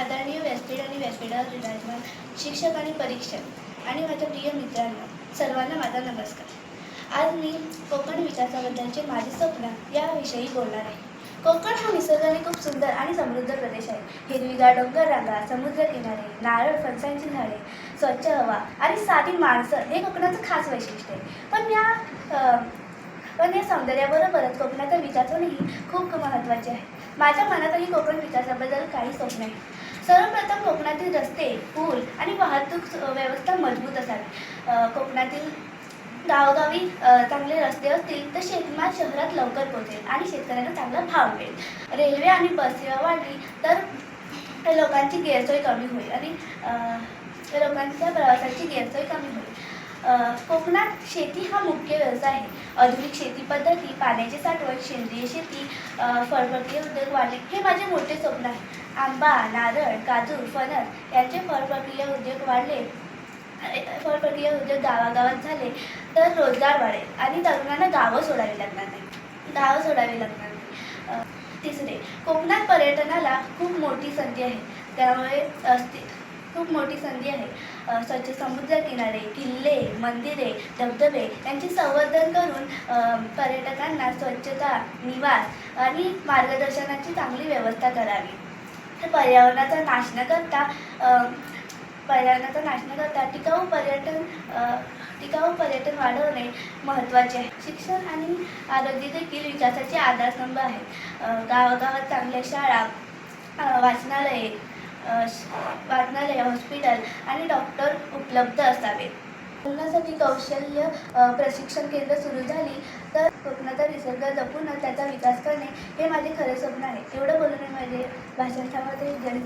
आदरणीय व्यासपीठ आणि व्यासपीठावर विराजमान शिक्षक आणि परीक्षक आणि माझ्या प्रिय मित्रांनो सर्वांना माझा नमस्कार. आज मी कोकण विकासाबद्दलचे माझे स्वप्न याविषयी बोलणार आहे. कोकण हा निसर्गाने खूप सुंदर आणि समृद्ध प्रदेश आहे. हिरवीगार डोंगर रांगा समुद्रकिनारे नारळ फणसांची झाडे स्वच्छ हवा आणि साधी माणसं हे कोकणाचं खास वैशिष्ट्य आहे. पण या पण या सौंदर्याबरोबरच कोकणाचा विकासनही खूप महत्त्वाचे आहे. माझ्या मनातही कोकण विकासाबद्दल काही स्वप्न आहे. सर्वप्रथम कोकणातील रस्ते पूल आणि वाहतूक व्यवस्था मजबूत असावी. कोकणातील गावोगावी चांगले रस्ते असतील तर शेतमाल शहरात लवकर पोहोचेल आणि शेतकऱ्यांना चांगला भाव मिळेल. रेल्वे आणि बस सेवा वाढली तर लोकांची गैरसोय कमी होईल आणि लोकांच्या प्रवासाची गैरसोय कमी होईल. कोकणात शेती हा मुख्य व्यवसाय आहे. आधुनिक शेती पद्धती पाण्याची साठवण सेंद्रिय शेती अ, उद्योग वाढले हे माझे मोठे स्वप्न आहे. आंबा नारळ काजू फणस यांचे फळप्रक्रिया उद्योग वाढले. अ, फळप्रक्रिया उद्योग गावागावात झाले तर रोजगार वाढेल आणि तरुणांना गावं सोडावी लागणार नाही. गावं सोडावी लागणार नाही. तिसरे कोकणात पर्यटनाला खूप मोठी संधी आहे. त्यामुळे अस्ति खूप मोठी संधी आहे. स्वच्छ समुद्रकिनारे किल्ले मंदिरे धबधबे यांचे संवर्धन करून पर्यटकांना स्वच्छता निवास आणि मार्गदर्शनाची चांगली व्यवस्था करावी. तर पर्यावरणाचा नाश न करता पर्यावरणाचा नाश न करता टिकाऊ पर्यटन टिकाऊ पर्यटन वाढवणे महत्त्वाचे आहे. शिक्षण आणि आरोग्य देखील विकासाचे आधारस्तंभ आहेत. गावागावात चांगल्या शाळा वाचनालये वाचनालय हॉस्पिटल आणि डॉक्टर उपलब्ध असावे मुलांसाठी कौशल्य प्रशिक्षण केंद्र सुरू झाली तर कोकणाचा निसर्ग जपून त्याचा विकास करणे हे माझे खरे स्वप्न आहे. एवढं बोलून माझे भाषण थांबवते जय